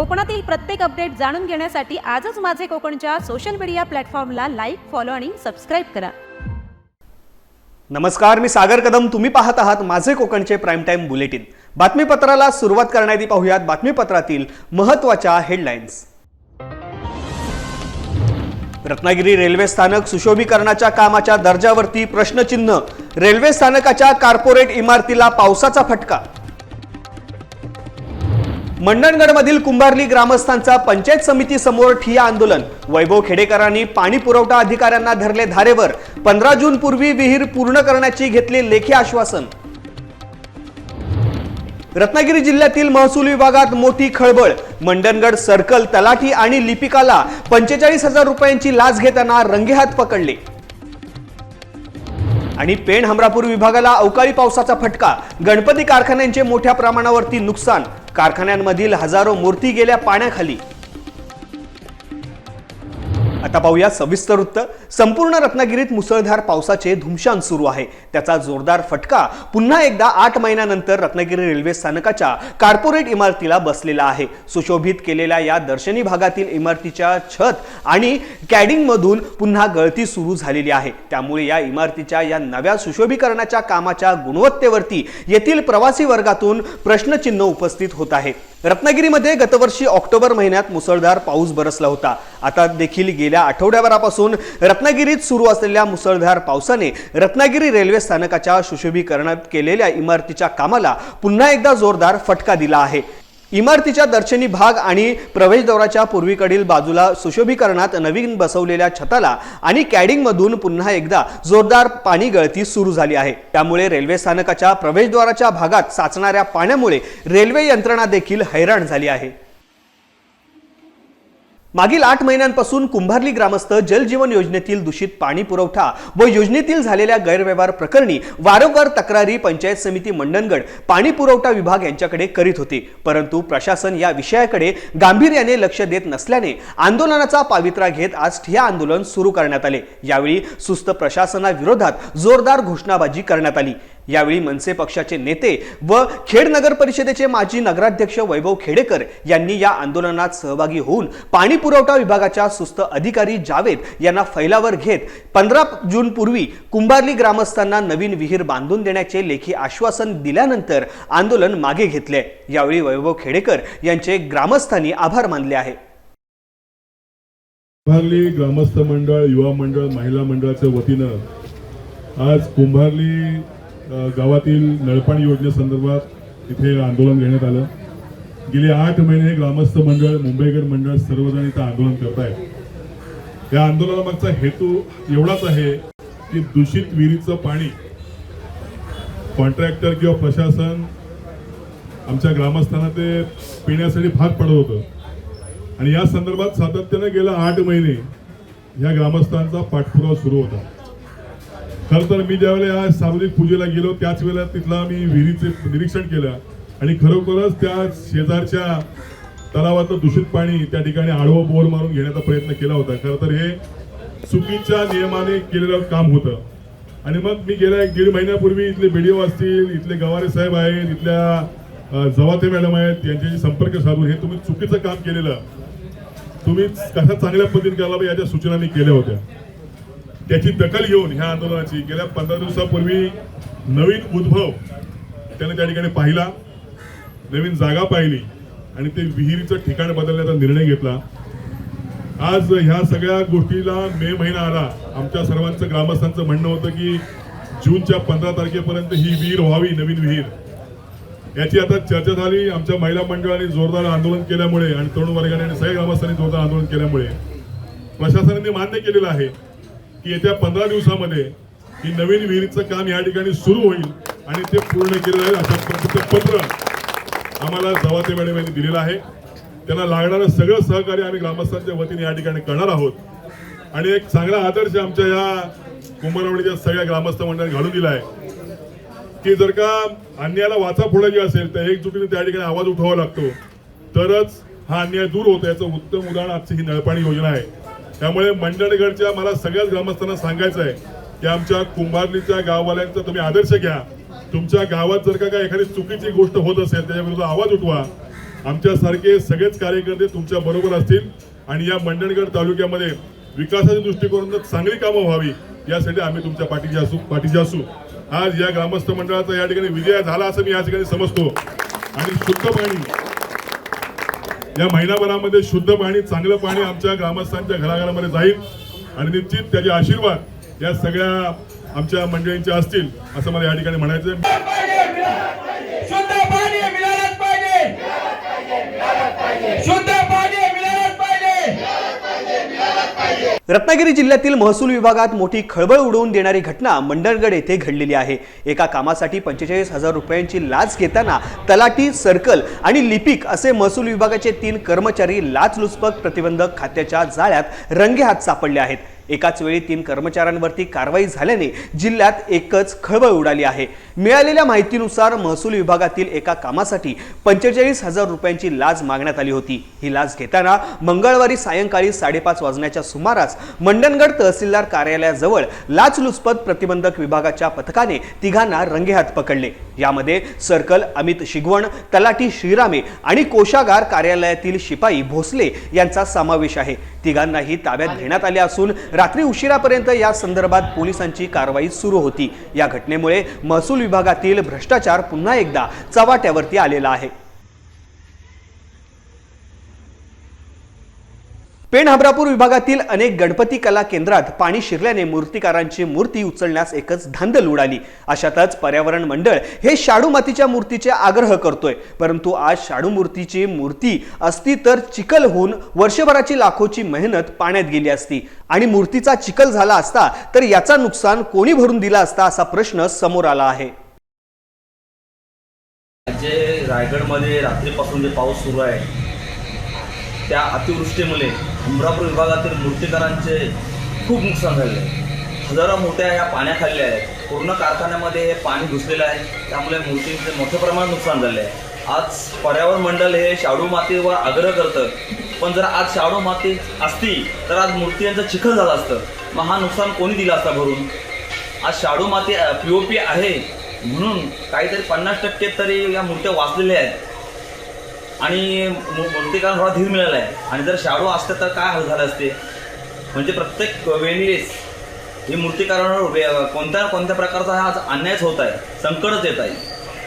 कोकणातील प्रत्येक अपडेट जाणून घेण्यासाठी आजच माझे कोकणच्या सोशल मीडिया प्लॅटफॉर्मला लाईक फॉलो आणि सबस्क्राईब करा. नमस्कार मी सागर कदम. तुम्ही पाहत आहात माझे कोकणचे प्राईम टाईम बुलेटिन बातमीपत्राला सुरुवात करण्याआधी पाहूयात बातमीपत्रातील महत्त्वाच्या हेडलाईन्स रत्नागिरी रेल्वे स्थानक सुशोभीकरणाच्या कामाच्या दर्जावरती प्रश्नचिन्ह. रेल्वे स्थानकाच्या कार्पोरेट इमारतीला पावसाचा फटका. मंडणगडमधील कुंभारली ग्रामस्थांचा पंचायत समिती समोर ठिया आंदोलन. वैभव खेडेकरांनी पाणी पुरवठा अधिकाऱ्यांना धरले धारेवर. पंधरा जून पूर्वी विहीर पूर्ण करण्याची घेतली लेखी आश्वासन. रत्नागिरी जिल्ह्यातील महसूल विभागात मोठी खळबळ. मंडणगड सर्कल तलाठी आणि लिपिकाला पंचेचाळीस हजार रुपयांची लाच घेताना रंगेहात पकडले. आणि पेण हमरापूर विभागाला अवकाळी पावसाचा फटका. गणपती कारखान्यांचे मोठ्या प्रमाणावरती नुकसान. कारखान्यांमधील हजारो मूर्ती गेल्या पाण्याखाली. आता पाहूया सविस्तर वृत्त. संपूर्ण रत्नागिरीत मुसळधार पावसाचे धुमशान सुरू आहे. त्याचा जोरदार फटका पुन्हा एकदा आठ महिन्यानंतर रत्नागिरी रेल्वे स्थानकाच्या कार्पोरेट इमारतीला बसलेला आहे. सुशोभित केलेल्या या दर्शनी भागातील इमारतीच्या छत आणि कॅडिंगमधून पुन्हा गळती सुरू झालेली आहे. त्यामुळे या इमारतीच्या या नव्या सुशोभीकरणाच्या कामाच्या गुणवत्तेवरती येथील प्रवासी वर्गातून प्रश्नचिन्ह उपस्थित होत आहे. रत्नागिरीमध्ये गतवर्षी ऑक्टोबर महिन्यात मुसळधार पाऊस बरसला होता. आता देखील गेल्या आठवड्याभरापासून रत्नागिरीत सुरू असलेल्या मुसळधार पावसाने रत्नागिरी रेल्वे स्थानकाच्या सुशोभीकरणात केलेल्या इमारतीच्या कामाला पुन्हा एकदा जोरदार फटका दिला आहे. इमारतीच्या दर्शनी भाग आणि प्रवेशद्वाराच्या पूर्वीकडील बाजूला सुशोभीकरणात नवीन बसवलेल्या छताला आणि कॅडिंगमधून पुन्हा एकदा जोरदार पाणी गळती सुरू झाली आहे. त्यामुळे रेल्वे स्थानकाच्या प्रवेशद्वाराच्या भागात साचणाऱ्या पाण्यामुळे रेल्वे यंत्रणा देखील हैराण झाली आहे. मागील आठ महिन्यांपासून कुंभारली ग्रामस्थ जलजीवन योजनेतील दूषित पाणी पुरवठा व योजनेतील झालेल्या गैरव्यवहार प्रकरणी वारंवार तक्रारी पंचायत समिती मंडणगड पाणी पुरवठा विभाग यांच्याकडे करीत होते. परंतु प्रशासन या विषयाकडे गांभीर्याने लक्ष देत नसल्याने आंदोलनाचा पावित्रा घेत आज ठिया आंदोलन सुरू करण्यात आले. यावेळी सुस्त प्रशासनाविरोधात जोरदार घोषणाबाजी करण्यात आली. यावेळी मनसे पक्षाचे नेते व खेड नगर परिषदेचे माजी नगराध्यक्ष वैभव खेडेकर यांनी या आंदोलनात सहभागी होऊन पाणी पुरवठा विभागाच्या सुस्त अधिकारी जावेद यांना फैलावर घेत पंधरा जून पूर्वी कुंभारली ग्रामस्थांना नवीन विहीर बांधून देण्याचे लेखी आश्वासन दिल्यानंतर आंदोलन मागे घेतले. यावेळी वैभव खेडेकर यांचे ग्रामस्थांनी आभार मानले आहे. कुंभारली ग्रामस्थ मंडळ युवा मंडळ महिला मंडळाच्या वतीनं आज कुंभारली गावातील नळपाणी योजनेसंदर्भात इथे आंदोलन घेण्यात आलं. गेली आठ महिने ग्रामस्थ मंडळ मुंबईकर मंडळ सर्वजण इथं आंदोलन करत आहेत या आंदोलनामागचा हेतू एवढाच आहे की दूषित विहिरीचं पाणी कॉन्ट्रॅक्टर किंवा प्रशासन आमच्या ग्रामस्थांना ते पिण्यासाठी भाग पडत होतं. आणि या संदर्भात सातत्यानं गेल्या आठ महिने या ग्रामस्थांचा पाठपुरावा सुरू होता. खरं तर मी ज्यावेळेला या सार्वजनिक पूजेला गेलो त्याच वेळेला तिथला मी विहिरीचे निरीक्षण केलं. आणि खरोखरच त्या शेजारच्या तलावातलं दूषित पाणी त्या ठिकाणी आडवं बोर मारून घेण्याचा प्रयत्न केला होता. खरं तर हे चुकीच्या नियमाने केलेलं काम होतं. आणि मग मी गेल्या एक दीड महिन्यापूर्वी इथले बीडीओ असतील इथले गवारे साहेब आहेत इथल्या जवाते मॅडम आहेत यांच्याशी संपर्क साधून हे तुम्ही चुकीचं काम केलेलं. तुम्ही कशा चांगल्या पद्धतीने करायला याच्या सूचना मी केल्या होत्या. त्याची दखल घेऊन ह्या आंदोलनाची गेल्या पंधरा दिवसापूर्वी नवीन उद्भव त्याने त्या ठिकाणी पाहिला नवीन जागा पाहिली आणि ते विहिरीचं ठिकाण बदलण्याचा निर्णय घेतला. आज ह्या सगळ्या गोष्टीला मे महिना आला. आमच्या सर्वांचं ग्रामस्थांचं म्हणणं होतं की जूनच्या पंधरा तारखेपर्यंत ही विहीर व्हावी नवीन विहीर. याची आता चर्चा झाली. आमच्या महिला मंडळाने जोरदार आंदोलन केल्यामुळे आणि तरुण वर्गाने आणि सगळ्या ग्रामस्थांनी जोरदार आंदोलन केल्यामुळे प्रशासनाने मान्य केलेलं आहे. की येत्या पंधरा दिवसामध्ये ही नवीन विहिरीचं काम या ठिकाणी सुरू होईल आणि ते पूर्ण केलं जाईल अशा प्रकारचं पत्र आम्हाला जवाते मॅडम यांनी दिलेलं आहे. त्यांना लागणारं सगळं सहकार्य आम्ही ग्रामस्थांच्या वतीने या ठिकाणी करणार आहोत. आणि एक चांगला आदर्श आमच्या या कुंभरवणीच्या सगळ्या ग्रामस्थ मंडळाने घालून दिला आहे. की जर का अन्यायाला वाचा फोडायची असेल तर एकजुटीने त्या ठिकाणी आवाज उठवावा लागतो. तरच हा अन्याय दूर होतो याचं उत्तम उदाहरण आजची ही नळपाणी योजना आहे. त्यामुळे मंडणगडच्या मला सगळ्याच ग्रामस्थांना सांगायचं आहे की आमच्या कुंभारलीच्या गाववाल्यांचा तुम्ही आदर्श घ्या. तुमच्या गावात जर का काय एखादी चुकीची गोष्ट होत असेल त्याच्याविरुद्ध आवाज उठवा. आमच्यासारखे सगळेच कार्यकर्ते तुमच्या बरोबर असतील आणि या मंडणगड तालुक्यामध्ये विकासाच्या दृष्टिकोनातून चांगली कामं व्हावी यासाठी आम्ही तुमच्या पाठीशी असू पाठीशी असू. आज या ग्रामस्थ मंडळाचा या ठिकाणी विजय झाला असं मी या ठिकाणी समजतो. आणि शुद्ध पाणी या महिनाभरामध्ये शुद्ध पाणी चांगलं पाणी आमच्या ग्रामस्थांच्या घराघरामध्ये जाईल आणि निश्चित त्याचे आशीर्वाद या सगळ्या आमच्या मंडळींच्या असतील असं मला या ठिकाणी म्हणायचं आहे. शुद्ध पाणी मिळालंच पाहिजे शुद्ध पाणी मिळालंच पाहिजे रत्नागिरी जिल्ह्यातील महसूल विभागात मोठी खळबळ उडवून देणारी घटना मंडणगड येथे घडलेली आहे. एका कामासाठी पंचेचाळीस हजार रुपयांची लाच घेताना तलाठी सर्कल आणि लिपिक असे महसूल विभागाचे तीन कर्मचारी लाचलुचपत प्रतिबंधक खात्याच्या जाळ्यात रंगेहात सापडले आहेत. एकाच वेळी तीन कर्मचाऱ्यांवरती कारवाई झाल्याने जिल्ह्यात एकच खळबळ उडाली आहे. मिळालेल्या माहितीनुसार महसूल विभागातील एका कामासाठी पंचेचाळीस हजार रुपयांची लाच मागण्यात आली होती. ही लाच घेताना मंगळवारी सायंकाळी साडेपाच वाजण्याच्या सुमारास मंडणगड तहसीलदार कार्यालयाजवळ लाचलुचपत प्रतिबंधक विभागाच्या पथकाने तिघांना रंगेहात पकडले. यामध्ये सर्कल अमित शिगवण तलाठी श्रीरामे आणि कोशागार कार्यालयातील शिपाई भोसले यांचा समावेश आहे. तिघांनाही ताब्यात घेण्यात आले असून रात्री उशिरापर्यंत या संदर्भात पोलिसांची कारवाई सुरू होती. या घटनेमुळे महसूल विभागातील भ्रष्टाचार पुन्हा एकदा चव्हाट्यावरती आलेला आहे. पेण हबरापूर विभागातील अनेक गणपती कला केंद्रात पाणी शिरल्याने मूर्तिकारांची मूर्ती उचलण्यास एकच धांदल उडाली अशातच पर्यावरण मंडळ हे शाडू मातीच्या मूर्तीचे आग्रह करतोय. परंतु आज शाडू मूर्तीची मूर्ती असती तर चिखल होऊन वर्षभराची लाखोची मेहनत पाण्यात गेली असती. आणि मूर्तीचा चिखल झाला असता तर याचा नुकसान कोणी भरून दिला असता असा प्रश्न समोर आला आहे. जे रायगडमध्ये रात्रीपासून जे पाऊस सुरू आहे त्या अतिवृष्टीमुळे अमरापूर विभागातील मूर्तिकारांचे खूप नुकसान झाले आहे. हजारो मूर्त्या या पाण्याखाली आहेत. पूर्ण कारखान्यामध्ये हे पाणी घुसलेलं आहे. त्यामुळे मूर्तींचे मोठ्या प्रमाणात नुकसान झाले आहे. आज पर्यावरण मंडळ हे शाडू मातीवर आग्रह करतं. पण जर आज शाडू माती असती तर आज मूर्ती यांचं चिखल झालं असतं. मग हा नुकसान कोणी दिला असता भरून? आज शाडू माती पी ओ पी आहे. म्हणून काहीतरी पन्नास टक्के तरी या मूर्त्या वाचलेल्या आहेत. आणि मू- थोडा धीर मिळाला आहे. आणि जर शाडू असतं तर काय हाल झालं असते? म्हणजे प्रत्येक वेळेस हे मूर्तिकारांवर कोणत्या कोणत्या प्रकारचा हा अन्यायच होत आहे संकटच येत आहे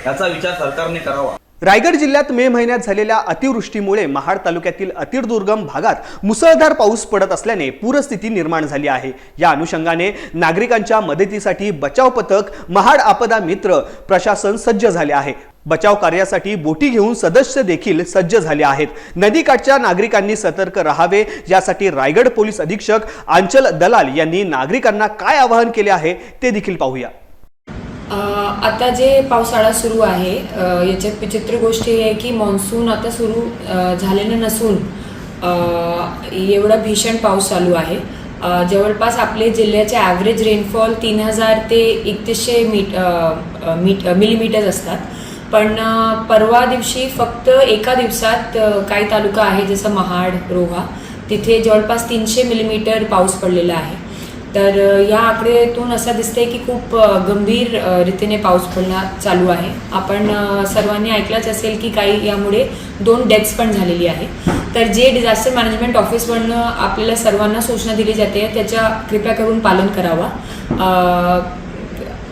याचा विचार सरकारने करावा. रायगड जिल्ह्यात मे महिन्यात झालेल्या अतिवृष्टीमुळे महाड तालुक्यातील अतिर्दुर्गम भागात मुसळधार पाऊस पडत असल्याने पूरस्थिती निर्माण झाली आहे. या अनुषंगाने नागरिकांच्या मदतीसाठी बचाव पथक महाड आपदा मित्र प्रशासन सज्ज झाले आहे. बचाव कार्यासाठी बोटी घेऊन सदस्य देखील सज्ज झाले आहेत. नदीकाठच्या नागरिकांनी सतर्क राहावे यासाठी रायगड पोलीस अधीक्षक आंचल दलाल यांनी नागरिकांना काय आवाहन केले आहे ते देखील पाहूया. आता जे पावसाळा सुरू आहे याच्यात विचित्र गोष्ट ही आहे की मान्सून आता सुरू झालेलं नसून एवढा भीषण पाऊस चालू आहे. जवळपास आपले जिल्ह्याचे ॲव्हरेज रेनफॉल तीन हजार ते एकतीसशे मीट मीट मिलीमीटर्स असतात. पण परवा दिवशी फक्त एका दिवसात काही तालुका आहे जसं महाड रोहा तिथे जवळपास तीनशे मिलीमीटर पाऊस पडलेला आहे. तर या आकडेतून असं दिसतंय की खूप गंभीर रीतीने पाऊस पडणं चालू आहे. आपण सर्वांनी ऐकलंच असेल की काही यामुळे दोन डेथ्स पण झालेली आहे. तर जे डिझास्टर मॅनेजमेंट ऑफिसवरनं आपल्याला सर्वांना सूचना दिली जाते त्याच्या कृपया करून पालन करावा.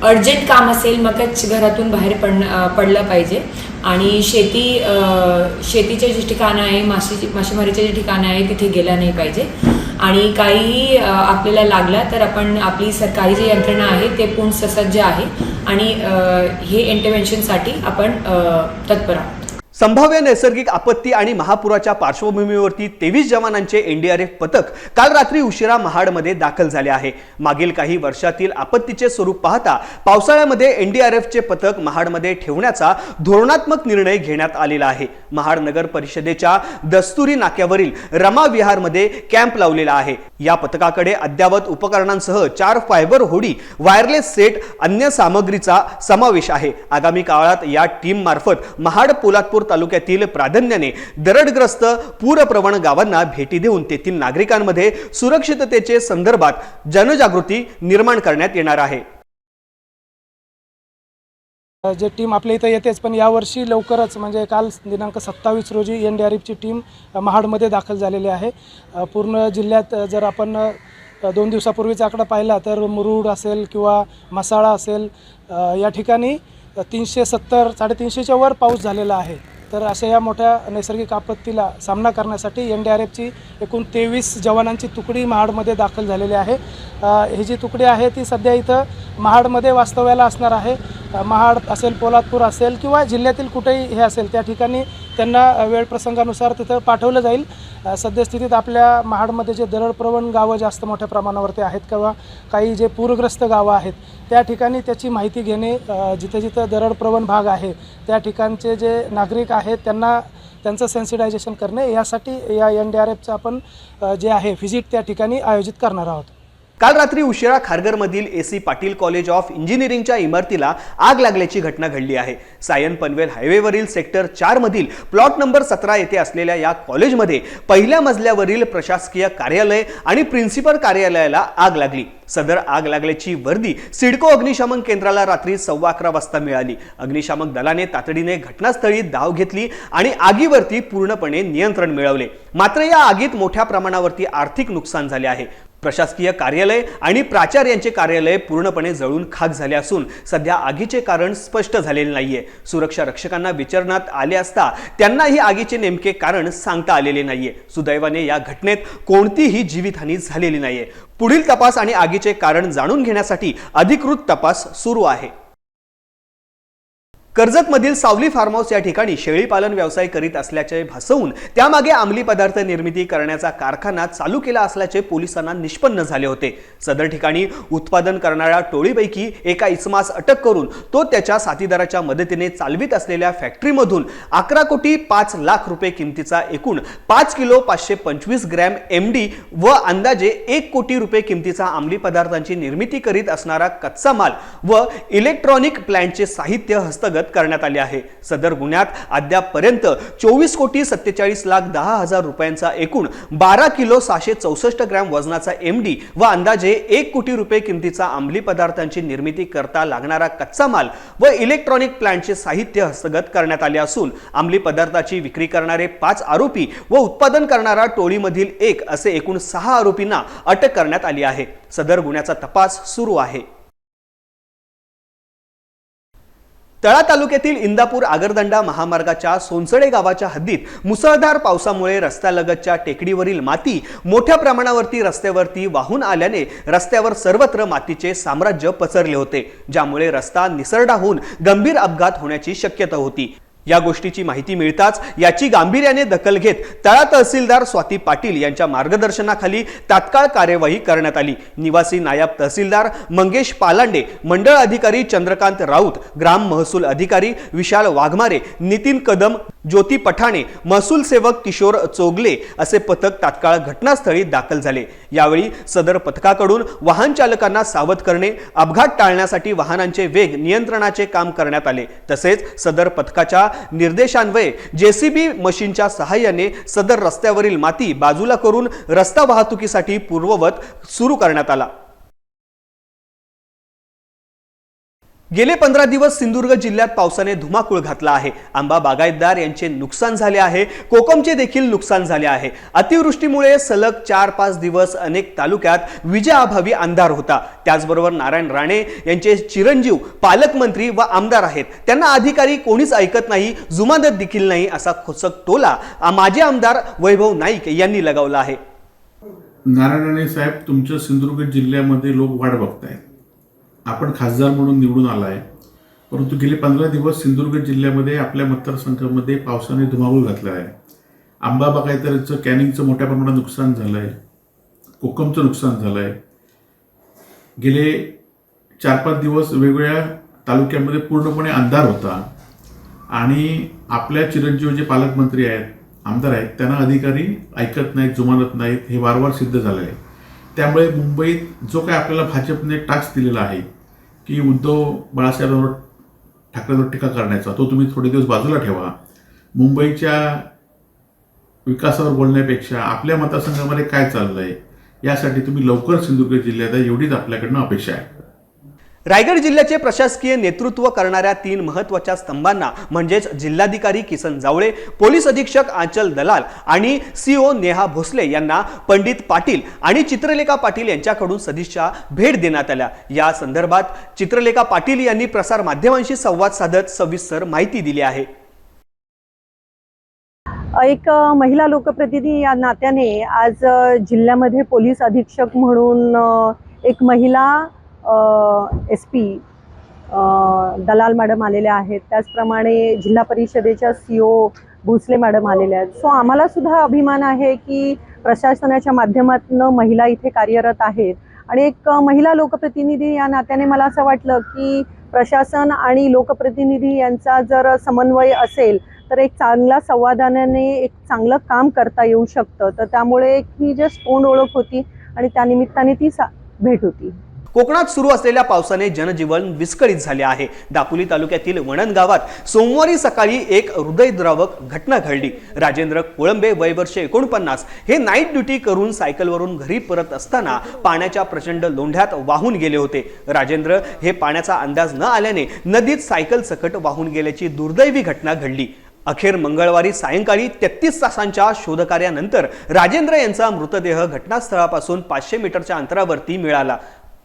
अर्जंट काम असेल मगच घरातून बाहेर पडणं पडलं पाहिजे. आणि शेती शेतीचे जे ठिकाणं आहे माशी मासेमारीचे जे ठिकाणं आहे तिथे गेला नाही पाहिजे. आणि काहीही आपल्याला लागला तर आपण आपली सरकारी जी यंत्रणा आहे ते पूर्ण ससज्ज आहे. आणि हे इंटरव्हेन्शनसाठी आपण तत्पर आहोत. संभाव्य नैसर्गिक आपत्ती आणि महापुराच्या पार्श्वभूमीवरती तेवीस जवानांचे एनडीआरएफ पथक काल रात्री उशिरा महाडमध्ये दाखल झाले आहे. मागील काही वर्षातील आपत्तीचे स्वरूप पाहता पावसाळ्यामध्ये एनडीआरएफचे पथक महाडमध्ये ठेवण्याचा धोरणात्मक निर्णय घेण्यात आलेला आहे. महाड नगर परिषदेच्या दस्तुरी नाक्यावरील रमा विहारमध्ये कॅम्प लावलेला आहे. या पथकाकडे अद्ययावत उपकरणांसह चार फायबर होडी वायरलेस सेट अन्य सामग्रीचा समावेश आहे. आगामी काळात या टीम मार्फत महाड पोलादपूर तालुक्यातील प्राधान्याने दरडग्रस्त पूरप्रवण गावांना भेटी देऊन तेथील नागरिकांमध्ये सुरक्षिततेचे संदर्भात जनजागृती निर्माण करण्यात येणार आहे. जे टीम आपल्या इथं येतेच पण यावर्षी लवकरच म्हणजे काल दिनांक सत्तावीस रोजी एन डी आर एफची टीम महाडमध्ये दाखल झालेली आहे. पूर्ण जिल्ह्यात जर आपण दोन दिवसापूर्वीचा आकडा पाहिला तर मुरुड असेल किंवा मसाळा असेल या ठिकाणी तीनशे सत्तर साडेतीनशेच्या वर पाऊस झालेला आहे. तर अशा या मोठ्या नैसर्गिक आपत्तीला सामना करण्यासाठी एन डी आर एफची एकूण तेवीस जवानांची तुकडी महाडमध्ये दाखल झालेली आहे. ही जी तुकडी आहे ती सध्या इथं महाडमध्ये वास्तव्याला असणार आहे. महाड असेल पोलादपूर असेल किंवा जिल्ह्यातील कुठेही हे असेल त्या ठिकाणी त्यांना वेळ प्रसंगानुसार तिथं पाठवलं जाईल. सद्यस्थितीत आपल्या महाडमध्ये जे दरडप्रवण गावं जास्त मोठ्या प्रमाणावरती आहेत किंवा काही जे पूरग्रस्त गावं आहेत त्या ठिकाणी त्याची माहिती घेणे जिथे जिथं जिथं दरडप्रवण भाग आहे त्या ठिकाणचे जे नागरिक आहेत त्यांना त्यांचं सेन्सिटायझेशन करणे यासाठी या एन डी आर एफचं आपण जे आहे व्हिजिट त्या ठिकाणी आयोजित करणार आहोत. काल रात्री उशिरा खारघरमधील A C Patil college of इंजिनिअरिंगच्या इमारतीला आग लागल्याची घटना घडली आहे. सायन पनवेल हायवेवरील सेक्टर चार मधील प्लॉट नंबर सतरा येथे असलेल्या या कॉलेजमध्ये पहिल्या मजल्यावरील प्रशासकीय कार्यालय आणि प्रिन्सिपल कार्यालयाला आग लागली. सदर आग लागल्याची वर्दी सिडको अग्निशामक केंद्राला रात्री सव्वा अकरा वाजता मिळाली. अग्निशामक दलाने तातडीने घटनास्थळी धाव घेतली आणि आगीवरती पूर्णपणे नियंत्रण मिळवले. मात्र या आगीत मोठ्या प्रमाणावरती आर्थिक नुकसान झाले आहे. प्रशासकीय कार्यालय आणि प्राचार्यांचे कार्यालय पूर्णपणे जळून खाक झाले असून सध्या आगीचे कारण स्पष्ट झालेले नाहीये. सुरक्षा रक्षकांना विचारण्यात आले असता त्यांना ही आगीचे नेमके कारण सांगता आलेले नाहीये. सुदैवाने या घटनेत कोणतीही जीवितहानी झालेली नाहीये. पुढील तपास आणि आगीचे कारण जाणून घेण्यासाठी अधिकृत तपास सुरू आहे. कर्जतमधील सावली फार्म हाऊस या ठिकाणी शेळीपालन व्यवसाय करीत असल्याचे भासवून त्यामागे अंमली पदार्थ निर्मिती करण्याचा कारखाना चालू केला असल्याचे पोलिसांना निष्पन्न झाले होते. सदर ठिकाणी उत्पादन करणाऱ्या टोळीपैकी एका इसमास अटक करून तो त्याच्या साथीदाराच्या मदतीने चालवित असलेल्या फॅक्टरीमधून अकरा कोटी पाच लाख रुपये किमतीचा एकूण पाच किलो पाचशे पंचवीस ग्रॅम एम डी व अंदाजे एक कोटी रुपये किमतीचा अंमली पदार्थांची निर्मिती करीत असणारा कच्चा माल व इलेक्ट्रॉनिक प्लॅन्टचे साहित्य हस्तगत करण्यात आले आहे. सदर गुन्ह्यात अद्यापपर्यंत चोवीस कोटी सत्तेचाळीस लाख दहा हजार रुपयांचा एकूण बारा किलो सहाशे चौसष्ट ग्रॅम वजनाचा एम डी व अंदाजे एक कोटी रुपये किमतीचा अंमली पदार्थांची निर्मिती करता लागणारा कच्चा माल व इलेक्ट्रॉनिक प्लांटचे साहित्य हस्तगत करण्यात आले असून अंमली पदार्थाची विक्री करणारे पाच आरोपी व उत्पादन करणारा टोळीमधील एक असे एकूण सहा आरोपींना अटक करण्यात आली आहे. सदर गुन्ह्याचा तपास सुरू आहे. तळा तालुक्यातील इंदापूर आगरदंडा महामार्गाच्या सोनसडे गावाच्या हद्दीत मुसळधार पावसामुळे रस्त्यालगतच्या टेकडीवरील माती मोठ्या प्रमाणावरती रस्त्यावरती वाहून आल्याने रस्त्यावर सर्वत्र मातीचे साम्राज्य पसरले होते ज्यामुळे रस्ता निसरडा होऊन गंभीर अपघात होण्याची शक्यता होती. या गोष्टीची माहिती मिळताच याची गांभीर्याने दखल घेत तळा तहसीलदार स्वाती पाटील यांच्या मार्गदर्शनाखाली तात्काळ कार्यवाही करण्यात आली. निवासी नायब तहसीलदार मंगेश पालांडे मंडळ अधिकारी चंद्रकांत राऊत ग्राम महसूल अधिकारी विशाल वाघमारे नितीन कदम ज्योती पठाणे महसूल सेवक किशोर चोगले असे पथक तात्काळ घटनास्थळी दाखल झाले. यावेळी सदर पथकाकडून वाहन चालकांना सावध करणे अपघात टाळण्यासाठी वाहनांचे वेग नियंत्रणाचे काम करण्यात आले. तसेच सदर पथकाच्या निर्देशान्वये जेसीबी मशीनच्या सहाय्याने सदर रस्त्यावरील माती बाजूला करून रस्ता वाहतुकीसाठी पूर्ववत सुरू करण्यात आला. गेले पंधरा दिवस सिंधुदुर्ग जिल्ह्यात पावसाने धुमाकूळ घातला आहे. आंबा बागायतदार यांचे नुकसान झाले आहे. कोकमचे देखील नुकसान झाले आहे. अतिवृष्टीमुळे सलग चार पाच दिवस अनेक तालुक्यात विजयाभावी अंधार होता. त्याचबरोबर नारायण राणे यांचे चिरंजीव पालकमंत्री व आमदार आहेत. त्यांना अधिकारी कोणीच ऐकत नाही जुमानत देखील नाही असा खोचक टोला माजी आमदार वैभव नाईक यांनी लगावला आहे. नारायण साहेब तुमच्या सिंधुदुर्ग जिल्ह्यामध्ये लोक वाट बघतायत. आपण खासदार म्हणून निवडून आलाय परंतु गेले पंधरा दिवस सिंधुदुर्ग जिल्ह्यामध्ये आपल्या मतदारसंघामध्ये पावसाने धुमाकूळ घातला आहे आंबा बागायतचं कॅनिंगचं मोठ्या प्रमाणात नुकसान झालं आहे कोकमचं नुकसान झालं आहे गेले चार पाच दिवस वेगवेगळ्या तालुक्यामध्ये पूर्णपणे अंधार होता आणि आपल्या चिरंजीव जे पालकमंत्री आहेत आमदार आहेत त्यांना अधिकारी ऐकत नाहीत जुमानत नाहीत हे वारंवार सिद्ध झालं आहे त्यामुळे मुंबईत जो काय आपल्याला भाजपने टास्क दिलेला आहे की उद्धव बाळासाहेबांवर ठाकरेंवर टीका करण्याचा तो तुम्ही थोडे दिवस बाजूला ठेवा. मुंबईच्या विकासावर बोलण्यापेक्षा आपल्या मतदारसंघामध्ये काय चाललंय यासाठी तुम्ही लवकर सिंधुदुर्ग जिल्ह्यात एवढीच आपल्याकडनं अपेक्षा आहे. रायगड जिल्ह्याचे प्रशासकीय नेतृत्व करणाऱ्या तीन महत्त्वाच्या स्तंभांना म्हणजेच जिल्हाधिकारी किसन जावळे पोलीस अधीक्षक आंचल दलाल आणि सीओ नेहा भोसले यांना पंडित पाटील आणि चित्रलेखा पाटील यांच्याकडून सदिच्छा भेट देण्यात आल्या. या संदर्भात चित्रलेखा पाटील यांनी प्रसार माध्यमांशी संवाद साधत सविस्तर माहिती दिली आहे. एक महिला लोकप्रतिनिधी या नात्याने आज जिल्ह्यामध्ये पोलीस अधीक्षक म्हणून एक महिला एस पी दलाल मॅडम आलेल्या आहेत. त्याचप्रमाणे जिल्हा परिषदेच्या सी ओ भोसले मॅडम आलेल्या आहेत. सो आम्हाला सुद्धा अभिमान आहे की प्रशासनाच्या माध्यमातून महिला इथे कार्यरत आहेत. आणि एक महिला लोकप्रतिनिधी या नात्याने मला असं वाटलं की प्रशासन आणि लोकप्रतिनिधी यांचा जर समन्वय असेल तर एक चांगला संवादानाने एक चांगलं काम करता येऊ शकतं. तर त्यामुळे ही जस्ट तोंड ओळख होती आणि त्यानिमित्ताने ती सा भेट होती. कोकणात सुरू असलेल्या पावसाने जनजीवन विस्कळीत झाले आहे. दापोली तालुक्यातील वणन गावात सोमवारी सकाळी एक हृदयद्रावक घटना घडली. राजेंद्र कोळंबे वय वर्ष एकोणपन्नास हे नाईट ड्युटी करून सायकलवरून घरी परत असताना पाण्याच्या प्रचंड लोंढ्यात वाहून गेले होते. राजेंद्र हे पाण्याचा अंदाज न आल्याने नदीत सायकल सकट वाहून गेल्याची दुर्दैवी घटना घडली. अखेर मंगळवारी सायंकाळी तेहतीस तासांच्या शोधकार्यानंतर राजेंद्र यांचा मृतदेह घटनास्थळापासून पाचशे मीटरच्या अंतरावरती मिळाला.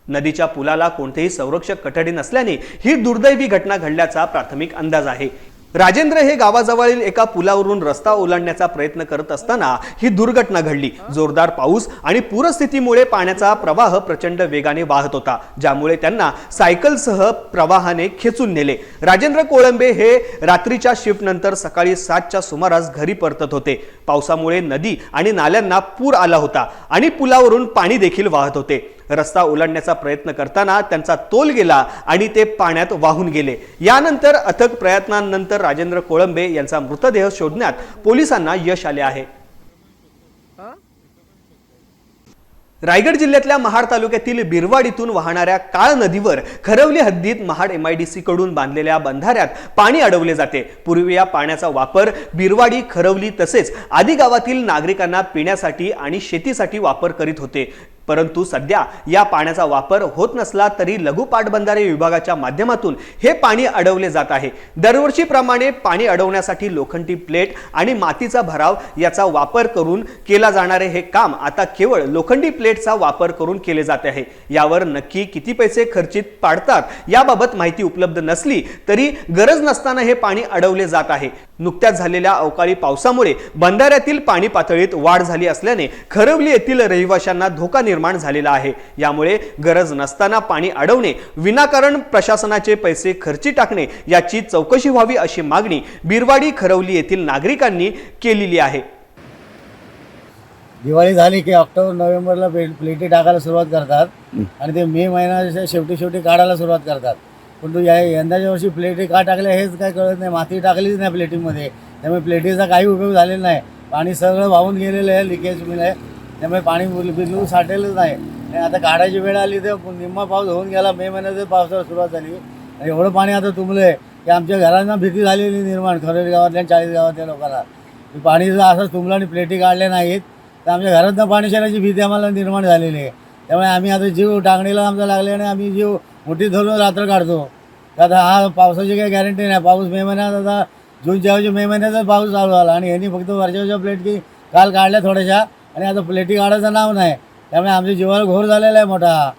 नदीच्या पुलाला कोणतेही संरक्षक कठडी नसल्याने ही दुर्दैवी घटना घडल्याचा प्राथमिक अंदाज आहे. राजेंद्र हे गावाजवळील एका पुलावरून रस्ता ओलांडण्याचा प्रयत्न करत असताना ही दुर्घटना घडली. जोरदार पाऊस आणि पूरस्थितीमुळे पाण्याचा प्रवाह प्रचंड वेगाने वाहत होता ज्यामुळे त्यांना सायकलसह प्रवाहाने खेचून नेले. राजेंद्र कोळंबे हे रात्रीच्या शिफ्ट नंतर सकाळी सातच्या सुमारास घरी परतत होते. पावसामुळे नदी आणि नाल्यांना पूर आला होता आणि पुलावरून पाणी देखील वाहत होते. रस्ता ओलांडण्याचा प्रयत्न करताना त्यांचा तोल गेला आणि ते पाण्यात वाहून गेले. यानंतर अथक प्रयत्नांनंतर राजेंद्र कोळंबे यांचा मृतदेह शोधण्यात पोलिसांना यश आले आहे. रायगड जिल्ह्यातल्या महाड तालुक्यातील बिरवाड इथून वाहणाऱ्या काळ नदीवर खरवली हद्दीत महाड एम एमआयडीसी कडून बांधलेल्या बंधाऱ्यात पाणी अडवले जाते. पूर्वी या पाण्याचा वापर बिरवाडी खरवली तसेच आदी गावातील नागरिकांना पिण्यासाठी आणि शेतीसाठी वापर करीत होते. परंतु सध्या या पाण्याचा वापर होत नसला तरी लघु पाटबंधारे विभागाच्या माध्यमातून हे पाणी अडवले जात आहे. दरवर्षीप्रमाणे पाणी अडवण्यासाठी लोखंडी प्लेट आणि मातीचा भराव याचा वापर करून केला जाणारे हे काम आता केवळ लोखंडी प्लेटचा वापर करून केले जाते आहे. यावर नक्की किती पैसे खर्चित पाडतात याबाबत माहिती उपलब्ध नसली तरी गरज नसताना हे पाणी अडवले जात आहे. नुकत्याच झालेल्या अवकाळी पावसामुळे बंधाऱ्यातील पाणी पातळीत वाढ झाली असल्याने खरवली येथील रहिवाशांना धोका निर्माण झालेला आहे. यामुळे गरज नसताना पाणी अडवणे विनाकारण प्रशासनाचे पैसे खर्ची टाकणे याची चौकशी व्हावी अशी मागणी बिरवाडी खरवली येथील नागरिकांनी केलेली आहे. दिवाळी झाली की ऑक्टोबर नोव्हेंबरला प्ले प्लेटी टाकायला सुरुवात करतात आणि ते मे महिन्याच्या शेवटी शेवटी काढायला सुरुवात करतात. पण तू या यंदाच्या वर्षी प्लेटी का टाकल्या हेच काय कळत नाही. माती टाकलीच नाही प्लेटीमध्ये त्यामुळे प्लेटीचा काही उपयोग झालेला नाही. पाणी सगळं वाहून गेलेलं आहे लिकेज आहे त्यामुळे पाणी बिल- बिलकुल साठेलच नाही. आणि आता काढायची वेळ आली तर निम्मा पाऊस होऊन गेला. मे महिन्यात पावसाला सुरुवात झाली. आणि एवढं पाणी आता तुंबलं आहे की आमच्या घरांना भीती झालेली निर्माण. खरेदी गावातल्या चाळीस गावातल्या लोकांना. की पाणी जर असंच तुंबलं आणि प्लेटी काढल्या नाहीत तर आमच्या घरातनं पाणी शेण्याची भीती आम्हाला निर्माण झालेली आहे. त्यामुळे आम्ही आता जीव टांगणीला आमचा लागले आणि आम्ही जीव मोठी धरून रात्र काढतो. आता हा पावसाची काही गॅरंटी नाही. पाऊस मे महिन्यात आता जूनच्या ऐवजी मे महिन्यातच पाऊस चालू झाला. आणि यांनी फक्त वर्षाच्या प्लेटकी काल काढल्या थोड्याशा. आणि आता प्लेटी काढायचं नाव नाही. त्यामुळे आमच्या जीवाला घोर झालेला आहे मोठा.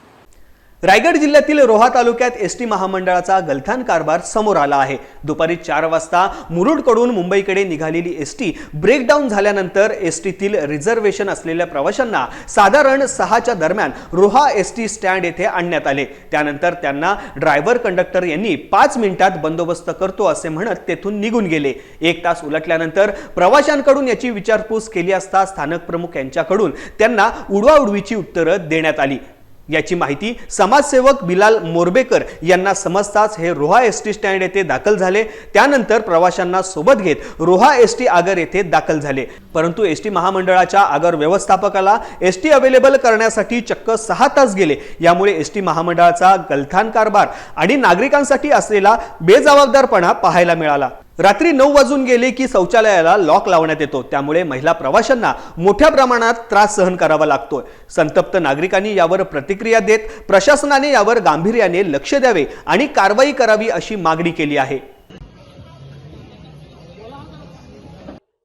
रायगड जिल्ह्यातील रोहा तालुक्यात एस टी महामंडळाचा गलथान कारभार समोर आला आहे. दुपारी चार वाजता मुरुडकडून मुंबईकडे निघालेली एस टी ब्रेकडाऊन झाल्यानंतर एस टीतील रिझर्वेशन असलेल्या प्रवाशांना साधारण सहाच्या दरम्यान रोहा एस टी स्टँड येथे आणण्यात आले. त्यानंतर त्यांना ड्रायव्हर कंडक्टर यांनी पाच मिनिटात बंदोबस्त करतो असे म्हणत तेथून निघून गेले. एक तास उलटल्यानंतर प्रवाशांकडून याची विचारपूस केली असता स्थानक प्रमुख यांच्याकडून त्यांना उडवाउडवीची उत्तरं देण्यात आली. याची माहिती समाजसेवक बिलाल मोरबेकर यांना समजताच हे रोहा एस टी स्टँड येथे दाखल झाले. त्यानंतर प्रवाशांना सोबत घेत रोहा एस टी आगर येथे दाखल झाले. परंतु एस टी महामंडळाच्या आगर व्यवस्थापकाला एस टी अवेलेबल करण्यासाठी चक्क सहा तास गेले. यामुळे एस टी महामंडळाचा गलथान कारभार आणि नागरिकांसाठी असलेला बेजबाबदारपणा पाहायला मिळाला. रात्री नऊ वाजून गेले की शौचालयाला लॉक लावण्यात येतो. त्यामुळे महिला प्रवाशांना मोठ्या प्रमाणात त्रास सहन करावा लागतोय. संतप्त नागरिकांनी यावर प्रतिक्रिया देत प्रशासनाने यावर गांभीर्याने लक्ष द्यावे आणि कारवाई करावी अशी मागणी केली आहे.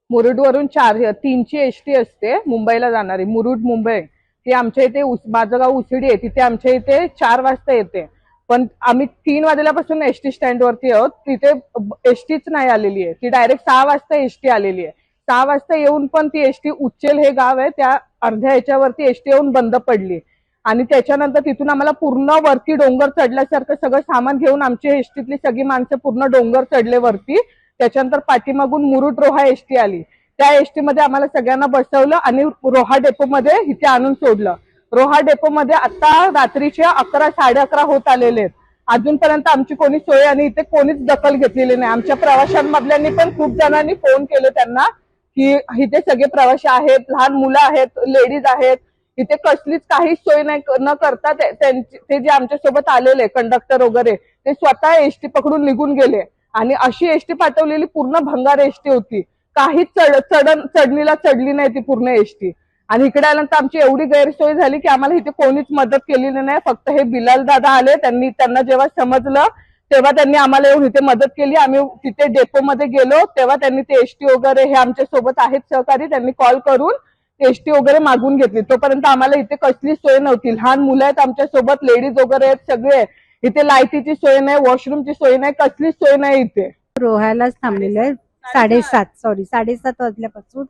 मुरुडवरून चार तीनची एस टी असते मुंबईला जाणारी. मुरुड मुंबई. ती आमच्या इथे उस माझं गाव उसिडी आहे. तिथे आमच्या इथे चार वाजता येते. पण आम्ही तीन वाजल्यापासून एस टी स्टँडवरती आहोत. तिथे एस टीच नाही आलेली आहे. ती डायरेक्ट सहा वाजता एस टी आलेली आहे. सहा वाजता येऊन पण ती एस टी उच्चेल हे गाव आहे. त्या अर्ध्या याच्यावरती एस टी येऊन बंद पडली. आणि त्याच्यानंतर तिथून आम्हाला पूर्ण वरती डोंगर चढल्यासारखं सगळं सामान घेऊन आमची एसटीतली सगळी माणसं पूर्ण डोंगर चढले वरती. त्याच्यानंतर पाठीमागून मुरुड रोहा एसटी आली. त्या एसटी मध्ये आम्हाला सगळ्यांना बसवलं आणि रोहा डेपो मध्ये इथे आणून सोडलं. रोहा डेपो मध्ये आता रात्रीचे अकरा साडे अकरा होत आलेले आहेत. अजूनपर्यंत आमची कोणी सोय आणि इथे कोणीच दखल घेतलेली नाही. आमच्या प्रवाशांमधल्यांनी पण खूप जणांनी फोन केले त्यांना की इथे सगळे प्रवासी आहेत लहान मुलं आहेत लेडीज आहेत. इथे कसलीच काहीच सोय नाही न करता ते ते जे आमच्यासोबत आलेले कंडक्टर वगैरे ते स्वतः एसटी पकडून निघून गेले. आणि अशी एसटी पाठवलेली पूर्ण भंगार एसटी होती. काहीच चढ चढण चढणीला चढली नाही ती पूर्ण एसटी. आणि इकडे आल्यानंतर आमची एवढी गैरसोय झाली की आम्हाला इथे कोणीच मदत केलेली नाही. फक्त हे बिलाल दादा आले त्यांनी त्यांना जेव्हा समजलं तेव्हा त्यांनी आम्हाला येऊन इथे मदत केली. आम्ही तिथे डेपो मध्ये गेलो तेव्हा त्यांनी ते एसटी वगैरे हे आमच्यासोबत आहेत सहकारी त्यांनी कॉल करून एसटी वगैरे मागून घेतली. तोपर्यंत आम्हाला इथे कसलीच सोय नव्हती. लहान मुलं आहेत आमच्यासोबत लेडीज वगैरे आहेत सगळे. इथे लाईटीची सोय नाही वॉशरूमची सोय नाही कसलीच सोय नाही इथे. रोहायलाच थांबलेलं आहे साडेसात. सॉरी साडेसात वाजल्यापासून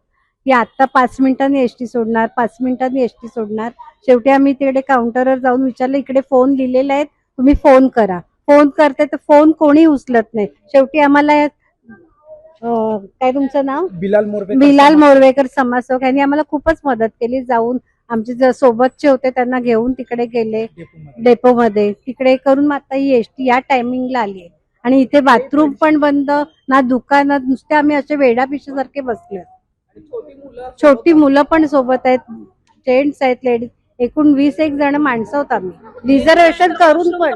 की आत्ता पाच मिनिटांनी एस टी सोडणार पाच मिनिटांनी एस टी सोडणार. शेवटी आम्ही तिकडे काउंटरवर जाऊन विचारलं इकडे फोन लिहिलेले आहेत तुम्ही फोन करा. फोन करते तर फोन कोणी उचलत नाही. शेवटी आम्हाला काय तुमचं नाव? बिलाल मोरबे बिलाल मोरवेकर समाजसेवक. यांनी आम्हाला खूपच मदत केली. जाऊन आमचे जे सोबतचे होते त्यांना घेऊन तिकडे गेले डेपोमध्ये. तिकडे करून आता ही एसटी या टायमिंगला आली आहे. आणि इथे बाथरूम पण बंद ना दुकानात नुसते आम्ही असे वेडापिशासारखे बसले छोटी मुलं पण सोबत आहेत. जेंट्स आहेत लेडीज. एकूण वीस एक जण माणसं होत आम्ही. रिझर्वेशन करून पण.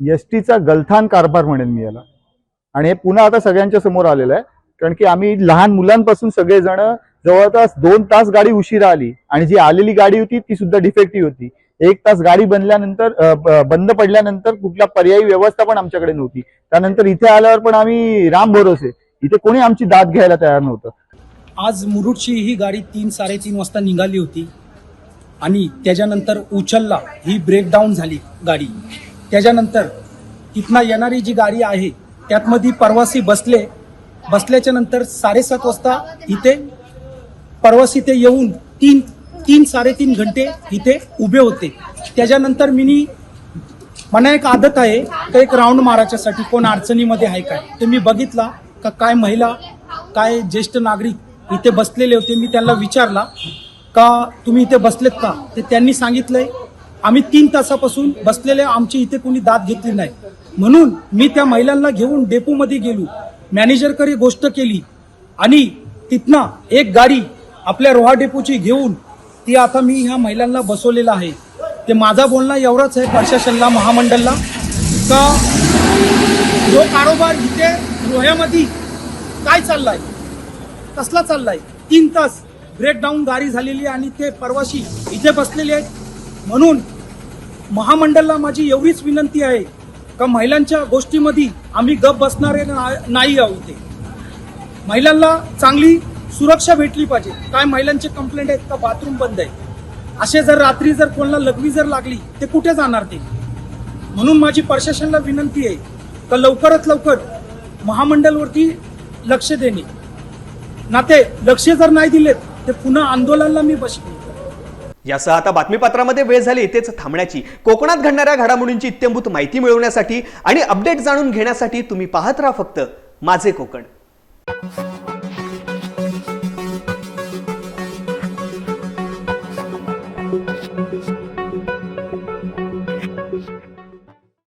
एस टीचा गलथान कारभार म्हणेन मी याला. आणि हे पुन्हा आता सगळ्यांच्या समोर आलेलं आहे. कारण की आम्ही लहान मुलांपासून सगळेजण जवळपास दोन तास गाडी उशिरा आली. आणि जी आलेली गाडी होती ती सुद्धा डिफेक्टिव्ह होती. एक तास गाडी बनल्यानंतर बंद पडल्यानंतर कुठला पर्यायी व्यवस्था पण आमच्याकडे नव्हती. त्यानंतर इथे आल्यावर पण आम्ही राम भरोसे. इथे कोणी आमची दाद घ्यायला तयार नव्हतं. आज मुरुडची ही गाडी तीन साडेतीन वाजता निघाली होती आणि त्याच्यानंतर उचलला ही ब्रेकडाऊन झाली गाडी. त्याच्यानंतर तिथनं येणारी जी गाडी आहे त्यातमध्ये प्रवासी बसले बसल्याच्या नंतर साडेसात वाजता इथे प्रवासी ते येऊन तीन तीन साडेतीन घंटे इथे उभे होते. त्याच्यानंतर मिनी मला एक आदत आहे का एक राऊंड मारायच्यासाठी कोण अडचणीमध्ये आहे काय ते मी बघितला. का काय महिला काय ज्येष्ठ नागरिक इथे बसलेले होते मी त्यांना विचारला का तुम्ही इथे बसलेत का? ते त्यांनी सांगितलंय आम्ही तीन तासापासून बसलेले आमची इथे कोणी दाद घेतली नाही. म्हणून मी त्या महिलांना घेऊन डेपोमध्ये गेलो मॅनेजरकडे गोष्ट केली आणि तिथनं एक गाडी आपल्या रोहा डेपोची घेऊन ती आता मी ह्या महिलांना बसवलेलं आहे. ते माझा बोलणं एवढंच आहे प्रशासनला महामंडळला का जो कारोबार इथे रोह्यामध्ये काय चाललाय? कसला चाललाय? तीन तास ब्रेकडाऊन गाडी झालेली आहे आणि ते परवाशी इथे बसलेले आहेत. म्हणून महामंडळला माझी एवढीच विनंती आहे का महिलांच्या गोष्टीमध्ये आम्ही गप बसणारे ना- नाही आहोत ते महिलांना चांगली सुरक्षा भेटली पाहिजे. काय महिलांचे कंप्लेंट आहेत का बाथरूम बंद आहे? असे जर रात्री जर कोणाला लघवी जर लागली ते कुठे जाणार ते? म्हणून माझी प्रशासनाला विनंती आहे का लवकरात लवकर महामंडळवरती लक्ष देणे. नाते लक्ष जर नाही दिलेत ते पुन्हा आंदोलनाला मी बसले. यासह आता बातमीपत्रामध्ये वेळ झाली इथेच थांबण्याची. कोकणात घडणाऱ्या घडामोडींची इत्यंभूत माहिती मिळवण्यासाठी आणि अपडेट जाणून घेण्यासाठी तुम्ही पाहत राहा फक्त माझे कोकण.